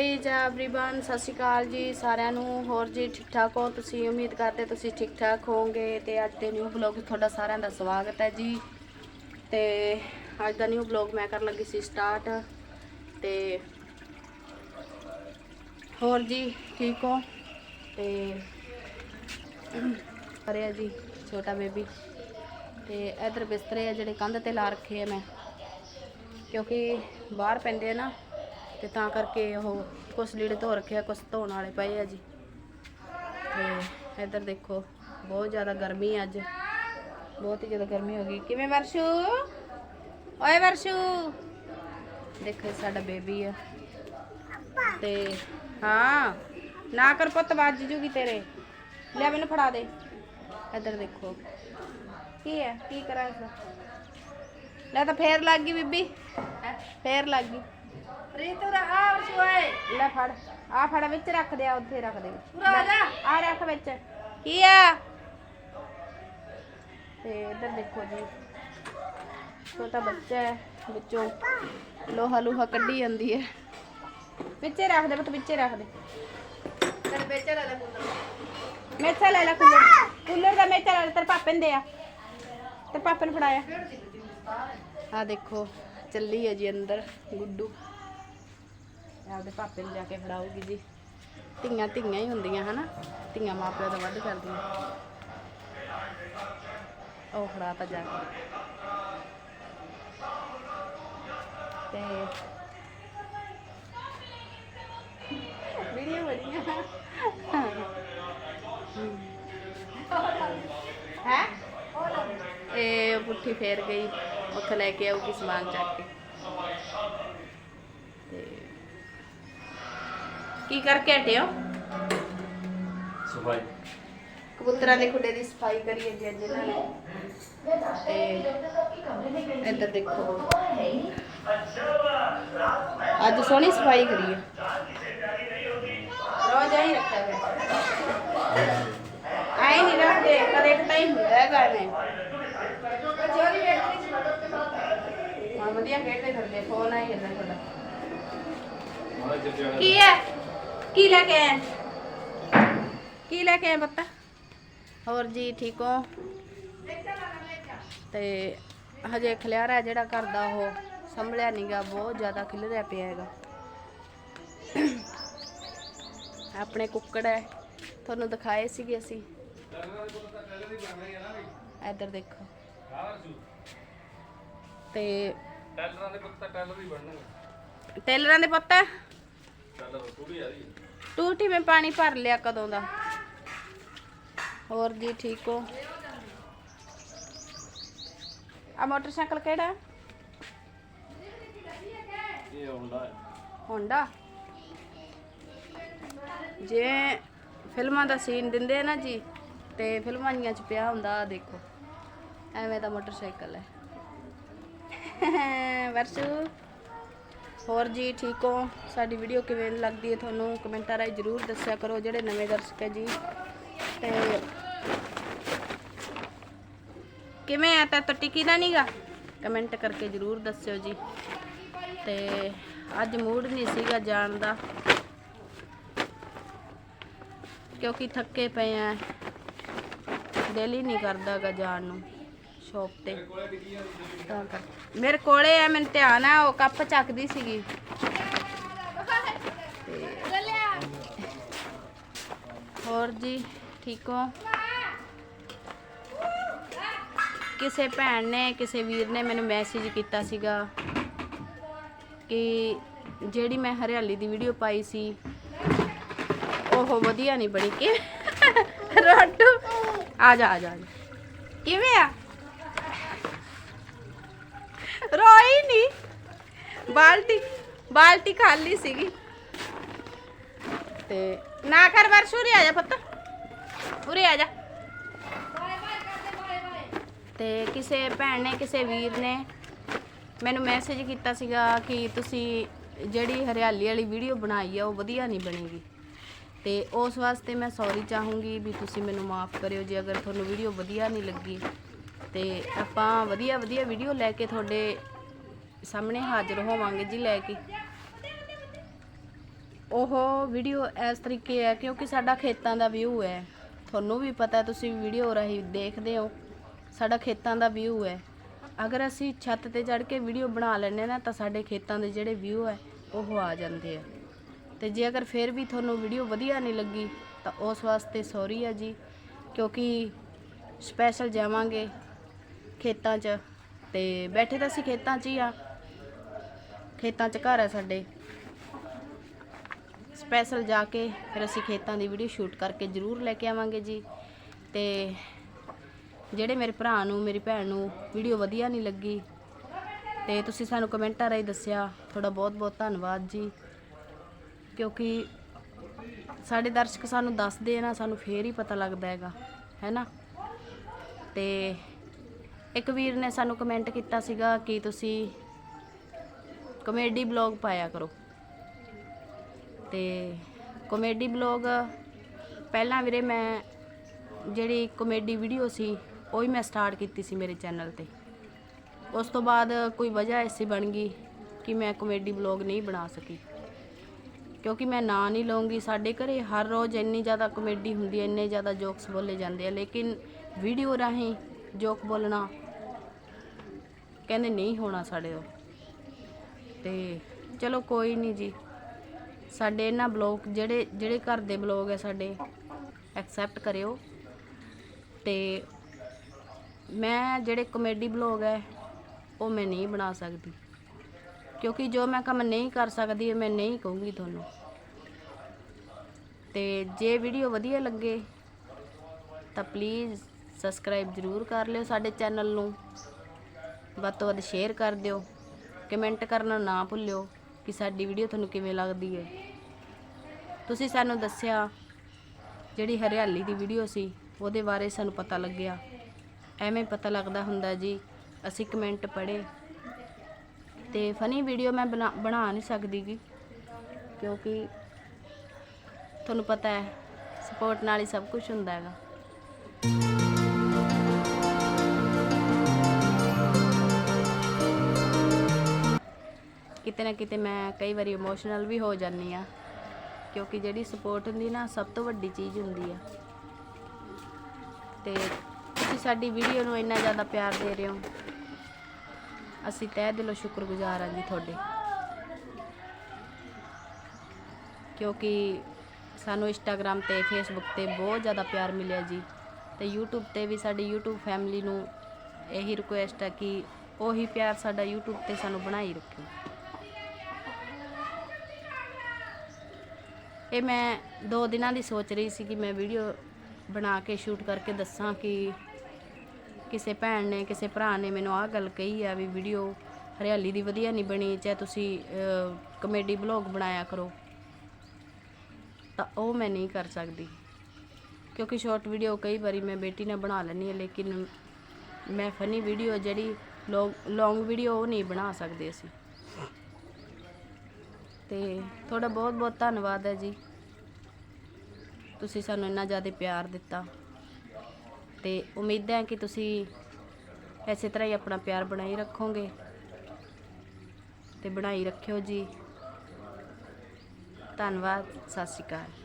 Hello guys everyone ਸਤਿ ਸ਼੍ਰੀ ਅਕਾਲ ਜੀ ਸਾਰਿਆਂ ਨੂੰ ਹੋਰ ਜੀ ਠੀਕ ਠਾਕ ਹੋ ਤੁਸੀਂ ਉਮੀਦ ਕਰਦੇ ਤੁਸੀਂ ਠੀਕ ਠਾਕ ਹੋਵੋਗੇ ਤੇ ਅੱਜ ਦੇ ਨਿਊ ਬਲੌਗ ਤੁਹਾਡਾ ਸਾਰਿਆਂ ਦਾ ਸਵਾਗਤ ਹੈ ਜੀ ਤੇ ਅੱਜ ਦਾ ਨਿਊ ਬਲੌਗ ਮੈਂ ਕਰਨ ਲੱਗੀ ਸੀ ਸਟਾਰਟ ਤੇ ਹੋਰ ਜੀ ਠੀਕ ਹੋ ਤੇ ਕਰਿਆ ਜੀ ਛੋਟਾ ਬੇਬੀ ਤੇ ਇਧਰ ਬਿਸਤਰੇ ਆ ਜਿਹੜੇ ਕੰਧ ਤੇ ਲਾ ਰੱਖੇ ਆ ਮੈਂ ਕਿਉਂਕਿ ਬਾਹਰ ਪੈਂਦੇ ਆ ਨਾ ਤੇ ਤਾਂ ਕਰਕੇ ਉਹ ਕੁਛ ਲੀੜੇ ਧੋ ਰੱਖਿਆ ਕੁਛ ਧੋਣ ਵਾਲੇ ਪਏ ਆ ਜੀ। ਤੇ ਇੱਧਰ ਦੇਖੋ, ਬਹੁਤ ਜ਼ਿਆਦਾ ਗਰਮੀ ਅੱਜ। ਬਹੁਤ ਹੀ ਜ਼ਿਆਦਾ ਗਰਮੀ ਹੋ ਗਈ। ਕਿਵੇਂ ਵਰਸ਼ੂ? ਓਏ ਵਰਸ਼ੂ! ਦੇਖੋ ਸਾਡਾ ਬੇਬੀ ਆ। ਤੇ ਹਾਂ, ਨਾ ਕਰ ਪੁੱਤ, ਵੱਜ ਜੂਗੀ ਤੇਰੇ। ਲੈ ਮੈਨੂੰ ਫੜਾ ਦੇ। ਇੱਧਰ ਦੇਖੋ। ਕੀ ਹੈ ਕੀ ਕਰਾਂ ਇਸ ਲੈ ਤਾਂ ਫੇਰ ਲੱਗ ਗਈ ਬੀਬੀ। ਫੇਰ ਲੱਗ ਗਈ। ਰੀਤੂ ਦਾ ਆ ਵਰਸ਼ੋਏ ਲੈ ਫੜ ਆ ਫੜ ਵਿੱਚ ਰੱਖ ਦੇ ਆ ਉੱਥੇ ਰੱਖ ਦੇ। ਪੂਰਾ ਆ ਜਾ। ਆ ਰੱਖ ਵਿੱਚ। ਕੀ ਆ? ਤੇ ਇੱਧਰ ਦੇਖੋ ਜੀ। ਛੋਟਾ ਬੱਚਾ ਹੈ ਵਿੱਚੋਂ ਲੋਹਾ ਲੋਹਾ ਕੱਢੀ ਜਾਂਦੀ ਹੈ। ਵਿੱਚੇ ਰੱਖ ਦੇ ਬਟ ਵਿੱਚੇ ਰੱਖ ਦੇ। ਤੇਰੇ ਵੇਚੇ ਲੈ ਲੈ ਪੁੱਤ ਮੇਚਾ ਲੈ ਲੈ ਕੂਲਰ ਕੂਲਰ ਦਾ ਮੇਚਾ ਲੈ ਲੈ ਤੇਰੇ ਪਾਪੇ ਨੇ ਦਿਆ ਤੇ ਪਾਪੇ ਨੇ ਫੜਾਇਆ। ਆ ਦੇਖੋ ਚੱਲੀ ਹੈ ਜੀ ਅੰਦਰ ਗੁੱਡੂ। ਆਪਦੇ ਪਾਪੇ ਨੂੰ ਜਾ ਕੇ ਫੜਾਉਗੀ ਜੀ। ਧੀਆਂ ਧੀਆਂ ਹੀ ਹੁੰਦੀਆਂ, ਹਨਾ? ਧੀਆਂ ਮਾਪਿਆਂ ਤੋਂ ਵੱਧ ਕਰਦੀਆਂ। ਉਹ ਫੜਾ ਤਾ ਜਾ ਕੇ। ਤੇ ਵੀਡੀਓ ਵਧੀਆ ਹੈ? ਇਹ ਪੁੱਠੀ ਫੇਰ ਗਈ, ਉੱਥੇ ਲੈ ਕੇ ਆਊਗੀ ਸਮਾਨ ਚੱਕ ਕੇ। ਕੀ ਕਰਕੇ ਹਟੇ ਹੋ? ਸਫ਼ਾਈ। ਕਬੂਤਰਾਂ ਦੇ ਖੁੱਡੇ ਦੀ ਸਫ਼ਾਈ ਕਰੀ ਹੈ ਜੀ ਅੱਜ ਇਹਨਾਂ ਨੇ। ਤੇ ਇੱਧਰ ਦੇਖੋ। ਅੱਜ ਸੋਹਣੀ ਸਫ਼ਾਈ ਕਰੀ ਹੈ ਰੋਜ਼ ਆਈ ਰੱਖਿਆ ਹੋਇਆ ਆਈ ਨਹੀਂ ਰੱਖਦੇ ਕਦੇ ਇੱਕ ਟਾਈਮ ਹੁੰਦਾ ਹੈਗਾ ਐਵੇਂ। ਹਾਂ ਵਧੀਆ ਖੇਡਦੇ ਫਿਰਦੇ ਫੋਨ ਆਈ ਜਾਂਦਾ ਤੁਹਾਡਾ। ਕੀ ਹੈ? ਕੀ ਲੈ ਕੇ ਆਏ ਕੀ ਲੈ ਕੇ ਆਏ ਬੱਤਾ? ਹੋਰ ਜੀ ਠੀਕ ਹੋ? ਤੇ ਹਜੇ ਖਲਿਆਰਾ ਹੈ ਜਿਹੜਾ ਘਰ ਦਾ ਉਹ ਸੰਭਲਿਆ ਨਹੀਂਗਾ ਬਹੁਤ ਜ਼ਿਆਦਾ ਖਿਲਰਿਆ ਪਿਆ ਹੈਗਾ। ਆਪਣੇ ਕੁੱਕੜ ਹੈ ਤੁਹਾਨੂੰ ਦਿਖਾਏ ਸੀਗੇ ਅਸੀਂ। ਇੱਧਰ ਦੇਖੋ। ਤੇ ਟੈਲਰਾਂ ਦੇ ਪੁੱਤ ਟੈਲਰ ਹੀ ਬਣਨਗੇ। ਟੇਲਰਾਂ ਦੇ ਪੁੱਤ? ਟੂਟੀ ਮੈਂ ਪਾਣੀ ਭਰ ਲਿਆ ਕਦੋਂ ਦਾ। ਹੋਰ ਜੀ ਠੀਕ ਹੋ? ਆ ਮੋਟਰਸਾਈਕਲ ਕਿਹੜਾ? ਇਹ ਹੁੰਦਾ ਹੋਂਡਾ ਜੇ ਫਿਲਮਾਂ ਦਾ ਸੀਨ ਦਿੰਦੇ ਆ ਨਾ ਜੀ ਤੇ ਫਿਲਮਾਂ ਜੀਆਂ ਚ ਪਿਆ ਹੁੰਦਾ ਆਹ ਦੇਖੋ। ਐਵੇਂ ਦਾ ਮੋਟਰਸਾਈਕਲ ਹੈ। ਵਰਸੂ? ਹੋਰ ਜੀ, ਠੀਕ ਹੋ? ਸਾਡੀ ਵੀਡੀਓ ਕਿਵੇਂ ਲੱਗਦੀ ਹੈ ਤੁਹਾਨੂੰ? ਕਮੈਂਟਾਂ ਰਾਹੀਂ ਜਰੂਰ ਦੱਸਿਆ ਕਰੋ, ਜਿਹੜੇ ਨਵੇਂ ਦਰਸ਼ਕ ਹੈ ਜੀ। ਤੇ ਕਿਵੇਂ ਆ? ਤਾਂ ਟਿਕੀ ਦਾ ਨਹੀਂਗਾ ਕਮੈਂਟ ਕਰਕੇ ਜਰੂਰ ਦੱਸਿਓ ਜੀ। ਤੇ ਅੱਜ ਮੂਡ ਨਹੀਂ ਸੀਗਾ ਜਾਣ ਦਾ। ਕਿਉਂਕਿ ਥੱਕੇ ਪਏ ਆ। ਦਿਲ ਹੀ ਨਹੀਂ ਕਰਦਾਗਾ ਜਾਣ ਨੂੰ। ਸ਼ੌਪ ਤੇ। ਤਾਂ ਕਰ ਮੇਰੇ ਕੋਲੇ ਆ, ਮੈਨੂੰ ਧਿਆਨ ਆ, ਉਹ ਕੱਪ ਚੱਕਦੀ ਸੀਗੀ। ਹੋਰ ਜੀ, ਠੀਕ ਹੋ? ਕਿਸੇ ਭੈਣ ਨੇ, ਕਿਸੇ ਵੀਰ ਨੇ ਮੈਨੂੰ ਮੈਸੇਜ ਕੀਤਾ ਸੀਗਾ ਕਿ ਜਿਹੜੀ ਮੈਂ ਹਰਿਆਲੀ ਦੀ ਵੀਡੀਓ ਪਾਈ ਸੀ, ਉਹ ਵਧੀਆ ਨਹੀਂ ਬਣੀ। ਕਿ ਰੋਟੂ। ਆ ਜਾ ਆ ਜਾ। ਕਿਵੇਂ ਆ? ਰੋਈ ਨਹੀਂ ਬਾਲਟੀ ਬਾਲਟੀ ਖਾਲੀ ਸੀਗੀ। ਤੇ ਨਾ ਕਰ ਵਰਸ਼, ਉਰੇ ਆ ਜਾ ਪੁੱਤ। ਉਰੇ ਆ ਜਾ। ਤੇ ਕਿਸੇ ਭੈਣ ਨੇ, ਕਿਸੇ ਵੀਰ ਨੇ ਮੈਨੂੰ ਮੈਸੇਜ ਕੀਤਾ ਸੀਗਾ ਕਿ ਤੁਸੀਂ ਜਿਹੜੀ ਹਰਿਆਲੀ ਵਾਲੀ ਵੀਡੀਓ ਬਣਾਈ ਆ, ਉਹ ਵਧੀਆ ਨਹੀਂ ਬਣੇਗੀ। ਤੇ ਉਸ ਵਾਸਤੇ ਮੈਂ ਸੌਰੀ ਚਾਹੂੰਗੀ ਵੀ ਤੁਸੀਂ ਮੈਨੂੰ ਮਾਫ ਕਰਿਓ ਜੇ ਅਗਰ ਤੁਹਾਨੂੰ ਵੀਡੀਓ ਵਧੀਆ ਨਹੀਂ ਲੱਗੀ। ਤੇ ਆਪਾਂ ਵਧੀਆ ਵਧੀਆ ਵੀਡੀਓ ਲੈ ਕੇ ਤੁਹਾਡੇ ਸਾਹਮਣੇ ਹਾਜ਼ਰ ਹੋਵਾਂਗੇ ਜੀ ਲੈ ਕੇ। ਉਹ ਵੀਡੀਓ ਇਸ ਤਰੀਕੇ ਹੈ ਕਿਉਂਕਿ ਸਾਡਾ ਖੇਤਾਂ ਦਾ ਵਿਊ ਹੈ। ਤੁਹਾਨੂੰ ਵੀ ਪਤਾ ਤੁਸੀਂ ਵੀਡੀਓ ਰਾਹੀਂ ਦੇਖਦੇ ਹੋ। ਸਾਡਾ ਖੇਤਾਂ ਦਾ ਵਿਊ ਹੈ। ਅਗਰ ਅਸੀਂ ਛੱਤ ਤੇ ਚੜ੍ਹ ਕੇ ਵੀਡੀਓ ਬਣਾ ਲੈਂਦੇ ਨਾ, ਤਾਂ ਸਾਡੇ ਖੇਤਾਂ ਦੇ ਜਿਹੜੇ ਵਿਊ ਹੈ, ਉਹ ਆ ਜਾਂਦੇ ਆ। ਤੇ ਜੇ ਅਗਰ ਫਿਰ ਵੀ ਤੁਹਾਨੂੰ ਵੀਡੀਓ ਵਧੀਆ ਨਹੀਂ ਲੱਗੀ, ਤਾਂ ਉਸ ਵਾਸਤੇ ਸੌਰੀ ਆ ਜੀ, ਕਿਉਂਕਿ ਸਪੈਸ਼ਲ ਜਾਵਾਂਗੇ। ਖੇਤਾਂ 'ਚ ਤੇ ਬੈਠੇ ਤਾਂ ਅਸੀਂ ਖੇਤਾਂ 'ਚ ਹੀ ਆ। ਖੇਤਾਂ 'ਚ ਘਰ ਹੈ ਸਾਡੇ। ਸਪੈਸ਼ਲ ਜਾ ਕੇ ਫਿਰ ਅਸੀਂ ਖੇਤਾਂ ਦੀ ਵੀਡੀਓ ਸ਼ੂਟ ਕਰਕੇ ਜ਼ਰੂਰ ਲੈ ਕੇ ਆਵਾਂਗੇ ਜੀ। ਤੇ ਜਿਹੜੇ ਮੇਰੇ ਭਰਾ ਨੂੰ, ਮੇਰੀ ਭੈਣ ਨੂੰ ਵੀਡੀਓ ਵਧੀਆ ਨਹੀਂ ਲੱਗੀ, ਤੇ ਤੁਸੀਂ ਸਾਨੂੰ ਕਮੈਂਟਾਂ ਰਾਹੀਂ ਦੱਸਿਆ, ਤੁਹਾਡਾ ਬਹੁਤ ਬਹੁਤ ਧੰਨਵਾਦ ਜੀ। ਕਿਉਂਕਿ ਸਾਡੇ ਦਰਸ਼ਕ ਸਾਨੂੰ ਦੱਸਦੇ ਆ ਨਾ, ਸਾਨੂੰ ਫੇਰ ਹੀ ਪਤਾ ਲੱਗਦਾ ਹੈਗਾ ਹੈਨਾ ਤੇ ਇੱਕ ਵੀਰ ਨੇ ਸਾਨੂੰ ਕਮੈਂਟ ਕੀਤਾ ਸੀਗਾ ਕਿ ਤੁਸੀਂ ਕਮੇਡੀ ਬਲੌਗ ਪਾਇਆ ਕਰੋ। ਤੇ ਕਮੇਡੀ ਬਲੌਗ ਪਹਿਲਾਂ ਵੀਰੇ ਮੈਂ ਜਿਹੜੀ ਕਮੇਡੀ ਵੀਡੀਓ ਸੀ, ਉਹ ਹੀ ਮੈਂ ਸਟਾਰਟ ਕੀਤੀ ਸੀ ਮੇਰੇ ਚੈਨਲ ਤੇ। ਉਸ ਤੋਂ ਬਾਅਦ ਕੋਈ ਵਜ੍ਹਾ ਐਸੀ ਬਣ ਗਈ ਕਿ ਮੈਂ ਕਮੇਡੀ ਬਲੌਗ ਨਹੀਂ ਬਣਾ ਸਕੀ। ਕਿਉਂਕਿ ਮੈਂ ਨਾਂ ਨਹੀਂ ਲਵਾਂਗੀ ਸਾਡੇ ਘਰੇ ਹਰ ਰੋਜ਼ ਇੰਨੀ ਜ਼ਿਆਦਾ ਕਮੇਡੀ ਹੁੰਦੀ ਹੈ, ਇੰਨੇ ਜ਼ਿਆਦਾ ਜੋਕਸ ਬੋਲੇ ਜਾਂਦੇ ਆ, ਲੇਕਿਨ ਵੀਡੀਓ ਰਾਹੀਂ ਜੋਕ ਬੋਲਣਾ ਕਹਿੰਦੇ ਨਹੀਂ ਹੋਣਾ ਸਾਡੇ ਤੋਂ। ਤੇ ਚਲੋ ਕੋਈ ਨਹੀਂ ਜੀ। ਸਾਡੇ ਇਹਨਾਂ ਬਲੌਗ ਜਿਹੜੇ ਜਿਹੜੇ ਘਰ ਦੇ ਬਲੌਗ ਹੈ ਸਾਡੇ ਐਕਸੈਪਟ ਕਰਿਓ। ਤੇ ਮੈਂ ਜਿਹੜੇ ਕਮੇਡੀ ਬਲੌਗ ਹੈ ਉਹ ਮੈਂ ਨਹੀਂ ਬਣਾ ਸਕਦੀ। ਕਿਉਂਕਿ ਜੋ ਮੈਂ ਕੰਮ ਨਹੀਂ ਕਰ ਸਕਦੀ, ਇਹ ਮੈਂ ਨਹੀਂ ਕਹੂੰਗੀ ਤੁਹਾਨੂੰ। ਤੇ ਜੇ ਵੀਡੀਓ ਵਧੀਆ ਲੱਗੇ, ਤਾਂ ਪਲੀਜ਼ ਸਬਸਕ੍ਰਾਈਬ ਜ਼ਰੂਰ ਕਰ ਲਿਓ ਸਾਡੇ ਚੈਨਲ ਨੂੰ। ਵੱਧ ਤੋਂ ਵੱਧ ਸ਼ੇਅਰ ਕਰ ਦਿਓ ਕਮੈਂਟ ਕਰਨਾ ਨਾ ਭੁੱਲਿਓ ਕਿ ਸਾਡੀ ਵੀਡੀਓ ਤੁਹਾਨੂੰ ਕਿਵੇਂ ਲੱਗਦੀ ਹੈ। ਤੁਸੀਂ ਸਾਨੂੰ ਦੱਸਿਆ ਜਿਹੜੀ ਹਰਿਆਲੀ ਦੀ ਵੀਡੀਓ ਸੀ, ਉਹਦੇ ਬਾਰੇ ਸਾਨੂੰ ਪਤਾ ਲੱਗਿਆ। ਐਵੇਂ ਪਤਾ ਲੱਗਦਾ ਹੁੰਦਾ ਜੀ, ਅਸੀਂ ਕਮੈਂਟ ਪੜ੍ਹੇ। ਤੇ ਫਨੀ ਵੀਡੀਓ ਮੈਂ ਬਣਾ ਬਣਾ ਨਹੀਂ ਸਕਦੀ ਗੀ, ਕਿਉਂਕਿ ਤੁਹਾਨੂੰ ਪਤਾ ਹੈ ਸਪੋਰਟ ਨਾਲ ਹੀ ਸਭ ਕੁਝ ਹੁੰਦਾ ਹੈਗਾ। ਕਿਤੇ ਨਾ ਕਿਤੇ ਮੈਂ ਕਈ ਵਾਰੀ ਇਮੋਸ਼ਨਲ ਵੀ ਹੋ ਜਾਂਦੀ ਆ ਕਿਉਂਕਿ ਜਿਹੜੀ ਸਪੋਰਟ ਹੁੰਦੀ ਨਾ ਸਭ ਤੋਂ ਵੱਡੀ ਚੀਜ਼ ਹੁੰਦੀ ਆ। ਤੇ ਤੁਸੀਂ ਸਾਡੀ ਵੀਡੀਓ ਨੂੰ ਇੰਨਾ ਜ਼ਿਆਦਾ ਪਿਆਰ ਦੇ ਰਹੇ ਹੋ। ਅਸੀਂ ਤਹਿ ਦਿਲੋਂ ਸ਼ੁਕਰਗੁਜ਼ਾਰ ਹਾਂ ਜੀ ਤੁਹਾਡੇ। ਕਿਉਂਕਿ ਸਾਨੂੰ ਇੰਸਟਾਗ੍ਰam ਤੇ ਫੇਸਬੁੱਕ ਤੇ ਬਹੁਤ ਜ਼ਿਆਦਾ ਪਿਆਰ ਮਿਲਿਆ ਜੀ। ਤੇ YouTube ਤੇ ਵੀ ਸਾਡੀ YouTube ਫੈਮਿਲੀ ਨੂੰ ਇਹੀ ਰਿਕੁਐਸਟ ਹੈ ਕਿ ਉਹੀ ਪਿਆਰ ਸਾਡਾ YouTube ਤੇ ਸਾਨੂੰ ਬਣਾਈ ਰੱਖਿਓ। ਇਹ ਮੈਂ ਦੋ ਦਿਨਾਂ ਦੀ ਸੋਚ ਰਹੀ ਸੀ ਕਿ ਮੈਂ ਵੀਡੀਓ ਬਣਾ ਕੇ ਸ਼ੂਟ ਕਰਕੇ ਦੱਸਾਂ ਕਿ ਕਿਸੇ ਭੈਣ ਨੇ, ਕਿਸੇ ਭਰਾ ਨੇ ਮੈਨੂੰ ਆਹ ਗੱਲ ਕਹੀ ਆ ਵੀ ਵੀਡੀਓ ਹਰਿਆਲੀ ਦੀ ਵਧੀਆ ਨਹੀਂ ਬਣੀ, ਚਾਹੇ ਤੁਸੀਂ ਕਮੇਡੀ ਬਲੌਗ ਬਣਾਇਆ ਕਰੋ। ਤਾਂ ਉਹ ਮੈਂ ਨਹੀਂ ਕਰ ਸਕਦੀ। ਕਿਉਂਕਿ ਸ਼ਾਰਟ ਵੀਡੀਓ ਕਈ ਵਾਰੀ ਮੈਂ ਬੇਟੀ ਨਾਲ ਬਣਾ ਲੈਂਦੀ ਹਾਂ, ਲੇਕਿਨ ਮੈਂ ਫਨੀ ਵੀਡੀਓ ਜਿਹੜੀ ਲੌਂਗ ਵੀਡੀਓ ਉਹ ਨਹੀਂ ਬਣਾ ਸਕਦੇ ਅਸੀਂ। ਤੇ ਤੁਹਾਡਾ ਬਹੁਤ ਬਹੁਤ ਧੰਨਵਾਦ ਹੈ ਜੀ। ਤੁਸੀਂ ਸਾਨੂੰ ਇੰਨਾ ਜ਼ਿਆਦਾ ਪਿਆਰ ਦਿੱਤਾ। ਤੇ ਉਮੀਦ ਹੈ ਕਿ ਤੁਸੀਂ ਐਸੇ ਤਰ੍ਹਾਂ ਹੀ ਆਪਣਾ ਪਿਆਰ ਬਣਾਈ ਰੱਖੋਗੇ। ਤੇ ਬਣਾਈ ਰੱਖਿਓ ਜੀ। ਧੰਨਵਾਦ, ਸਤਿ ਸ਼੍ਰੀ ਅਕਾਲ।